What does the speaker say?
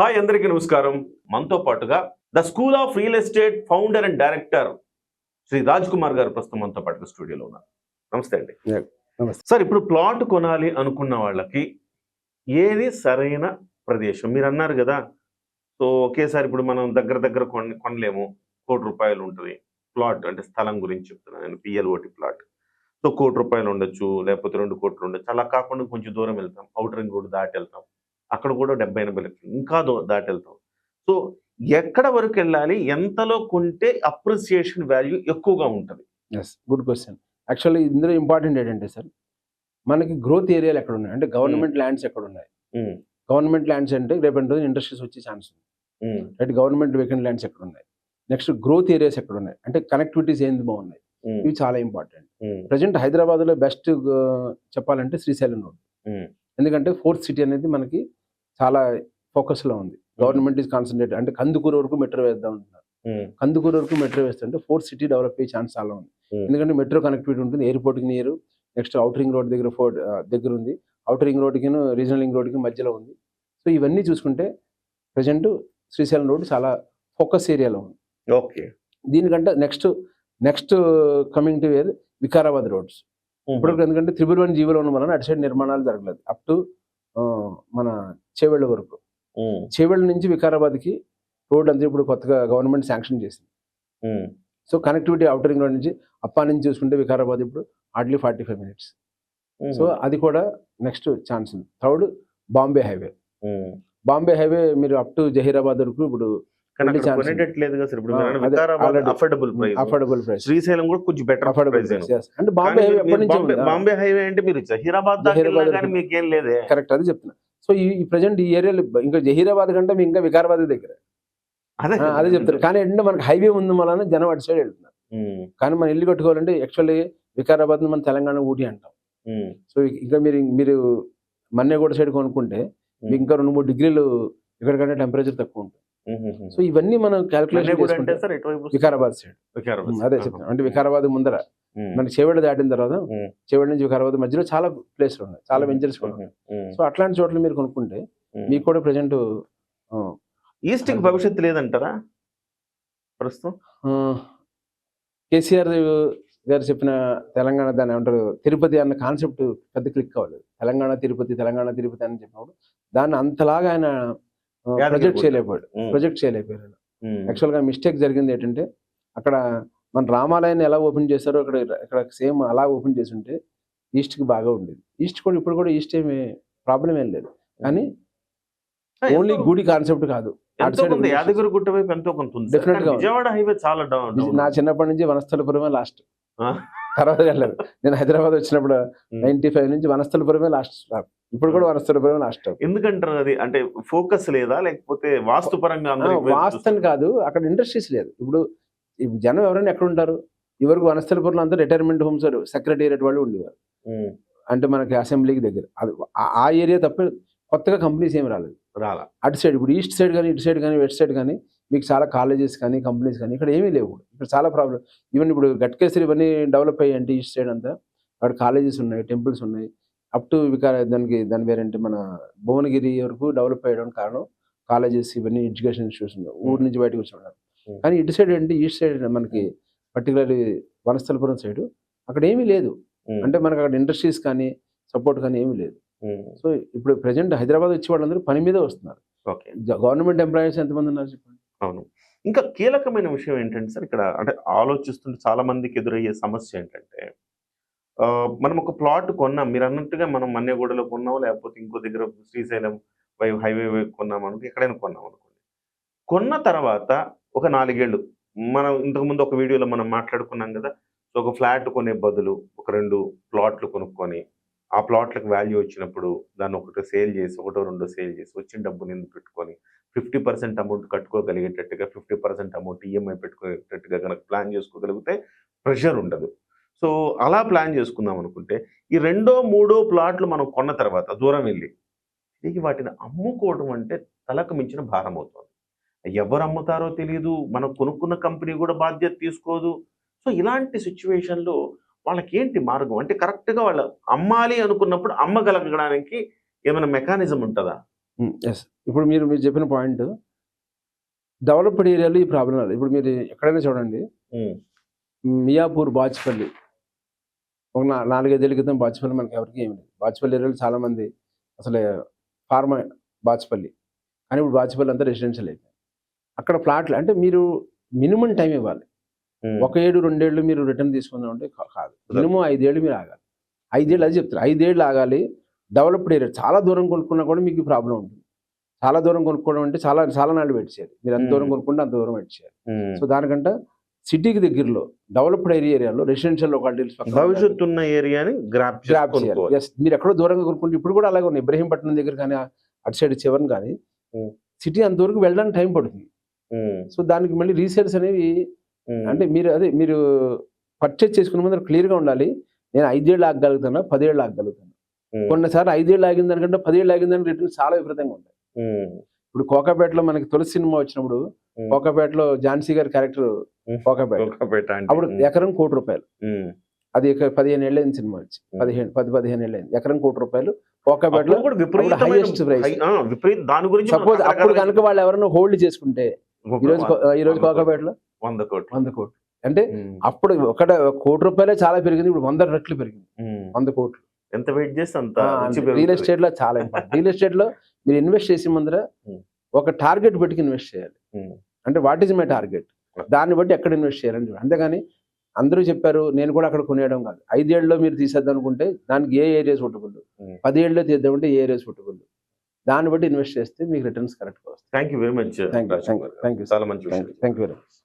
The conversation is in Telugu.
హాయ్ అందరికీ నమస్కారం. మనతో పాటుగా the school of real estate founder and director Shri Raj Kumar garu ప్రస్తుతం మనతో పాటుగా స్టూడియోలో ఉన్నారు. నమస్తే అండి. సార్ ఇప్పుడు ప్లాట్ కొనాలి అనుకున్న వాళ్ళకి ఏది సరైన ప్రదేశం? మీరు అన్నారు కదా. సో ఒకేసారి ఇప్పుడు మనం దగ్గర దగ్గర కొన కొనలేము. కోటి రూపాయలు ఉంటుంది ప్లాట్ అంటే స్థలం గురించి చెప్తున్నాను నేను పిఎల్ఓటి ప్లాట్. సో కోటి రూపాయలు ఉండొచ్చు లేకపోతే రెండు కోట్లు ఉండొచ్చు. అలా కాకుండా కొంచెం దూరం వెళ్తాం. అవుటర్ రింగ్ రోడ్ దాటి వెళ్తాం. అక్కడ కూడా డెబ్బై ఎనభై లక్షలు ఇంకా దాటి వెళ్తాం సో ఎక్కడ వరకు వెళ్ళాలి ఎంతలో కొంటే అప్రిసియేషన్ వాల్యూ ఎక్కువగా ఉంటుంది. ఎస్ గుడ్ క్వశ్చన్ యాక్చువల్లీ ఇందులో ఇంపార్టెంట్ ఏంటంటే సార్ మనకి గ్రోత్ ఏరియాలు ఎక్కడ ఉన్నాయి అంటే గవర్నమెంట్ ల్యాండ్స్ ఎక్కడ ఉన్నాయి ఉమ్, గవర్నమెంట్ ల్యాండ్స్ అంటే రేపటి రోజు ఇండస్ట్రీస్ వచ్చే ఛాన్స్ ఉంది. Um, right government vacant lands ఎక్కడ ఉన్నాయి నెక్స్ట్ గ్రోత్ ఏరియాస్ ఎక్కడ ఉన్నాయి అంటే కనెక్టివిటీస్ ఏంది బాగున్నాయి? ఇవి చాలా ఇంపార్టెంట్. ప్రజెంట్ హైదరాబాద్లో బెస్ట్ చెప్పాలంటే శ్రీశైలం రోడ్. ఎందుకంటే ఫోర్త్ సిటీ అనేది మనకి చాలా ఫోకస్లో ఉంది. గవర్నమెంట్ ఈజ్ కాన్సన్ట్రేట్ అంటే కందుకూరు వరకు మెట్రో వేద్దాం అంటున్నారు. కందుకూరు వరకు మెట్రో వేస్తుంటే ఫోర్త్ సిటీ డెవలప్ అయ్యే ఛాన్స్ చాలా ఉంది. ఎందుకంటే మెట్రో కనెక్టివిటీ ఉంటుంది. ఎయిర్పోర్ట్కి near next outer ring road దగ్గర ఫోర్ దగ్గర ఉంది. అవుటర్ రింగ్ రోడ్కి రీజనల్ రింగ్ రోడ్కి మధ్యలో ఉంది. సో ఇవన్నీ చూసుకుంటే ప్రజెంట్ శ్రీశైలం రోడ్ చాలా ఫోకస్ ఏరియాలో ఉంది. ఓకే. దీనికంటే next next coming to year Vikarabad roads. ఇప్పుడు ఎందుకంటే త్రిబుల్ వన్ జీవోలో ఉన్న వలన అటు సైడ్ నిర్మాణాలు జరగలేదు. అప్ టు మన చేవెళ్ళ వరకు. చేవెళ్ళ నుంచి వికారాబాద్కి రోడ్ అంతా ఇప్పుడు కొత్తగా గవర్నమెంట్ శాంక్షన్ చేసింది. So connectivity outer ring road నుంచి అప్పా నుంచి చూసుకుంటే వికారాబాద్ ఇప్పుడు hardly forty five minutes. So అది కూడా నెక్స్ట్ ఛాన్స్ ఉంది. Third Bombay highway. Bombay highway మీరు అప్ టు జహీరాబాద్ వరకు ఇప్పుడు కానీ కొనేటట్లేదు కదా ఇప్పుడు Vikarabad already. Affordable price affordable price Srisailam కూడా కొంచెం బెటర్ ప్రైస్. అంటే బాంబే హైవే బాంబే అంటే మీరు జహీరాబాద్ దాకా లేదే. కరెక్ట్ అది చెప్తున్నా. సో ఈ ప్రజెంట్ ఈ ఏరియాలో ఇంకా జహీరాబాద్ కంటే ఇంకా వికారాబాద్ దగ్గర. అదే చెప్తారు కానీ ఏంటంటే మనకి హైవే ఉంది వలన జనం అటు సైడ్ వెళ్తున్నారు. కానీ మనం ఇల్లు కట్టుకోవాలంటే యాక్చువల్లీ వికారాబాద్ మన తెలంగాణ ఊటీ అంటాం. సో ఇంకా మీరు మీరు మన్నెగూడ సైడ్ కొనుక్కుంటే ఇంకా రెండు మూడు డిగ్రీలు ఇక్కడికంటే టెంపరేచర్ తక్కువ ఉంటుంది. సో ఇవన్నీ మనం ఎటువైపు వికారాబాద్ సైడ్ వికారాబాద్ అదే చెప్తాను అంటే వికారాబాద్ ముందర. ఉమ్, మన చేవెళ్ళ దాటిన తర్వాత. చేవెళ్ళ నుంచి వికారాబాద్ మధ్యలో చాలా ప్లేస్లు ఉన్నాయి. చాలా వెంచర్స్ కూడా ఉన్నాయి. సో అట్లాంటి చోట్ల మీరు కొనుక్కుంటే. మీకు కూడా ప్రజెంట్ ఈస్ట్కి భవిష్యత్తు లేదంటారా? ప్రస్తుతం? కేసీఆర్ గారు చెప్పిన తెలంగాణ దాన్ని ఏమంటారు? తిరుపతి అన్న కాన్సెప్ట్ పెద్ద క్లిక్ అవ్వలేదు తెలంగాణ తిరుపతి తెలంగాణ తిరుపతి అని చెప్పినప్పుడు దాన్ని అంతలాగా ఆయన ప్రొజెక్ట్. చేయలేకపోయాడు. ప్రొజెక్ట్ చేయలేకపోయారు ఉమ్, యాక్చువల్గా మిస్టేక్ జరిగింది ఏంటంటే అక్కడ మన రామాలయాన్ని ఎలా ఓపెన్ చేశారో అక్కడ అక్కడ సేమ్ అలా ఓపెన్ చేసి ఉంటే ఈస్ట్కి బాగా ఉండేది. ఈస్ట్ కూడా ఇప్పుడు కూడా ఈస్ట్ ఏమి ప్రాబ్లం ఏం లేదు. కానీ ఓన్లీ గుడి కాన్సెప్ట్ కాదు. యాదగిరి గుట్ట వైపు ఎంతో కొంత గా. విజయవాడ హైవే చాలా డౌన్ నా చిన్నప్పటి నుంచి వనస్థలపురమే లాస్ట్. తర్వాత వెళ్ళలేదు. నేను హైదరాబాద్ వచ్చినప్పుడు. నైన్టీ ఫైవ్ నుంచి వనస్థలపురమే లాస్ట్ స్టాప్. ఇప్పుడు కూడా వనస్థలపురమే లాస్ట్ స్టాప్ ఎందుకంటారు అది? అంటే ఫోకస్ లేదా? లేకపోతే వాస్తు పరంగా వాస్తవం కాదు. అక్కడ ఇండస్ట్రీస్ లేదు. ఇప్పుడు జనం ఎవరైనా ఎక్కడ ఉంటారు? ఇవరకు వనస్థలపురంలో అంతా రిటైర్మెంట్ హోమ్స్ సెక్రటేరియట్ వాళ్ళు ఉండేవారు. అంటే మనకి అసెంబ్లీకి దగ్గర. అది ఆ- ఆ ఏరియా తప్ప కొత్తగా కంపెనీస్ ఏమి రాలేదు. రాలా. అటు సైడ్ ఇప్పుడు ఈస్ట్ సైడ్ కానీ ఇటు సైడ్ కానీ వెస్ట్ సైడ్ కానీ మీకు చాలా కాలేజెస్ కానీ కంపెనీస్ కానీ ఇక్కడ ఏమీ లేవు. ఇక్కడ చాలా ప్రాబ్లం ఈవెన్ ఇప్పుడు గట్కేసరి ఇవన్నీ డెవలప్ అయ్యాయి అంటే ఈస్ట్ సైడ్ అంతా. అక్కడ కాలేజెస్ ఉన్నాయి టెంపుల్స్ ఉన్నాయి. అప్ టు వికార దానికి దాని పేరేంటి మన భువనగిరి వరకు డెవలప్ అయ్యడానికి కారణం కాలేజెస్ ఇవన్నీ ఎడ్యుకేషన్ ఇన్స్టిట్యూట్స్ ఉన్నాయి. ఊరు నుంచి బయటకు వచ్చి Hmm. కానీ ఇటు సైడ్ ఏంటి ఈస్ట్ సైడ్ మనకి పర్టికులర్లీ వనస్థలపురం సైడ్ అక్కడ ఏమీ లేదు. అంటే మనకు అక్కడ ఇండస్ట్రీస్ కానీ సపోర్ట్ కానీ ఏమీ లేదు. సో ఇప్పుడు ప్రజెంట్ హైదరాబాద్ వచ్చే వాళ్ళందరూ పని మీద వస్తున్నారు. గవర్నమెంట్ ఎంప్లాయీస్ ఎంతమంది ఉన్నారు చెప్పండి? అవును. ఇంకా కీలకమైన విషయం ఏంటంటే సార్ ఇక్కడ అంటే ఆలోచిస్తుంటే చాలా మందికి ఎదురయ్యే సమస్య ఏంటంటే మనం ఒక ప్లాట్ కొన్నాం. మీరు అన్నట్టుగా మనం మన్నెగూడలో కొన్నాం లేకపోతే ఇంకో దగ్గర శ్రీశైలం వై హైవే వైపు కొన్నాం అనుకో ఎక్కడైనా కొన్నాం అనుకోండి. కొన్న తర్వాత ఒక నాలుగేళ్ళు మనం ఇంతకుముందు ఒక వీడియోలో మనం మాట్లాడుకున్నాం కదా సో ఒక ఫ్లాట్ కొనే బదులు ఒక రెండు ప్లాట్లు కొనుక్కొని ఆ ప్లాట్లకు వాల్యూ వచ్చినప్పుడు దాన్ని ఒకటి సేల్ చేసి ఒకటో రెండో సేల్ చేసి వచ్చిన డబ్బుని పెట్టుకొని ఫిఫ్టీ పర్సెంట్ అమౌంట్ కట్టుకోగలిగేటట్టుగా ఫిఫ్టీ పర్సెంట్ అమౌంట్ ఈఎంఐ పెట్టుకునేటట్టుగా కనుక ప్లాన్ చేసుకోగలిగితే ప్రెషర్ ఉండదు. సో అలా ప్లాన్ చేసుకుందాం అనుకుంటే ఈ రెండో మూడో ప్లాట్లు మనం కొన్న తర్వాత దూరం వెళ్ళి తిరిగి వాటిని అమ్ముకోవడం అంటే తలకు మించిన భారం అవుతుంది. ఎవరు అమ్ముతారో తెలియదు మనం కొనుక్కున్న కంపెనీ కూడా బాధ్యత తీసుకోదు. సో ఇలాంటి సిచ్యువేషన్లో వాళ్ళకి ఏంటి మార్గం? అంటే కరెక్ట్గా వాళ్ళు అమ్మాలి అనుకున్నప్పుడు అమ్మగలగడానికి ఏమైనా మెకానిజం ఉంటుందా? ఎస్ ఇప్పుడు మీరు మీరు చెప్పిన పాయింట్ డెవలప్డ్ ఏరియాలో ఈ ప్రాబ్లం ఇప్పుడు మీరు ఎక్కడైనా చూడండి. మియాపూర్ బాచ్పల్లి. ఒక నా నాలుగైదేళ్ళ క్రితం బాచ్పల్లి మనకి ఎవరికి ఏమి లేదు. బాచ్పల్లి ఏరియాలో చాలా మంది అసలు ఫార్మా బాచ్పల్లి. కానీ ఇప్పుడు బాచ్పల్లి అంతా రెసిడెన్షియల్ అయిపోయింది. అక్కడ ప్లాట్లు అంటే మీరు మినిమం టైం ఇవ్వాలి. ఒక ఏడు రెండేళ్ళు మీరు రిటర్న్ తీసుకుందాం అంటే కాదు. మినిమం ఐదేళ్ళు మీరు ఆగాలి. ఐదేళ్ళు అది చెప్తారు ఐదేళ్ళు ఆగాలి. Developed area. చాలా దూరం కొనుక్కున్నా కూడా మీకు ప్రాబ్లం ఉంటుంది. చాలా దూరం కొనుక్కోవడం అంటే చాలా చాలా నాళ్ళు వెయిట్ చేయాలి. మీరు ఎంత దూరం. కొనుక్కుంటే అంత దూరం వెయిట్ చేయాలి. సో దానికంటే సిటీకి దగ్గరలో డెవలప్డ్ ఏరియా ఏరియాలో రెసిడెన్షియల్ లొకాలిటీస్ భవిష్యత్తు ఉన్న ఏరియాని గ్రాప్ గ్రాప్ మీరు ఎక్కడో దూరంగా కొనుక్కుంటే ఇప్పుడు కూడా అలాగే ఉన్నాయి. ఇబ్రహీంపట్నం దగ్గర కానీ అటు సైడ్ చివరిని కానీ. సిటీ అంతవరకు వెళ్ళడానికి టైం పడుతుంది. సో దానికి మళ్ళీ రీసేల్స్ అనేవి అంటే మీరు అదే మీరు పర్చేజ్ చేసుకునే ముందు క్లియర్గా ఉండాలి. నేను ఐదేళ్ళు ఆగగలుగుతానా? పదేళ్ళు ఆగగలుగుతాను? కొన్నిసార్లు ఐదేళ్ళు ఆగిన దానికంటే పదేళ్ళు ఆగిన దానికి రిటర్న్స్ చాలా విపరీతంగా ఉంటాయి. ఇప్పుడు కోకాపేటలో మనకి తొలి సినిమా వచ్చినప్పుడు కోకాపేటలో ఝాన్సీ గారి క్యారెక్టర్ కోకాపేట. అప్పుడు ఎకరం కోటి రూపాయలు. అది పదిహేను ఏళ్ళు అయింది సినిమా వచ్చి. పదిహేను పది పదిహేను ఏళ్ళు అయింది ఎకరం కోటి రూపాయలు. కోకాపేటలో ఆ, విపరీత దాని గురించి సపోజ్ అప్పుడు కనుక వాళ్ళు ఎవరైనా హోల్డ్ చేసుకుంటే ఈ రోజు కో- ఈ రోజు వంద కోకాపేటలో వంద కోట్లు. వంద కోట్లు. అంటే అప్పుడు ఒకట కోటి రూపాయలే చాలా పెరిగింది. ఇప్పుడు వంద రెట్లు పెరిగింది. వంద కోట్లు. ఎంత వెయిట్ చేస్తే అంత రియల్. ఎస్టేట్లో చాలా ఇంపార్టెంట్ రియల్ ఎస్టేట్లో మీరు ఇన్వెస్ట్ చేసే ముందర. ఒక టార్గెట్ పెట్టుకు ఇన్వెస్ట్ చేయాలి. అంటే వాట్ ఈజ్ మై టార్గెట్ దాన్ని బట్టి ఎక్కడ ఇన్వెస్ట్ చేయాలని. అంతేగాని అందరూ చెప్పారు నేను కూడా అక్కడ కొనేయడం కాదు. ఐదేళ్ళలో మీరు తీసేద్దాం అనుకుంటే దానికి ఏ ఏరియా సూటబుల్ Hmm. పదేళ్ళలో తీద్దామంటే ఏ ఏరియా సూటబుల్ దాన్ని బట్టి ఇన్వెస్ట్ చేస్తే మీకు రిటర్న్స్ కరెక్ట్గా వస్తాయి. Thank you very much thank you thank you thank you చాలా మంచి థ్యాంక్ యూ వెరీ మచ్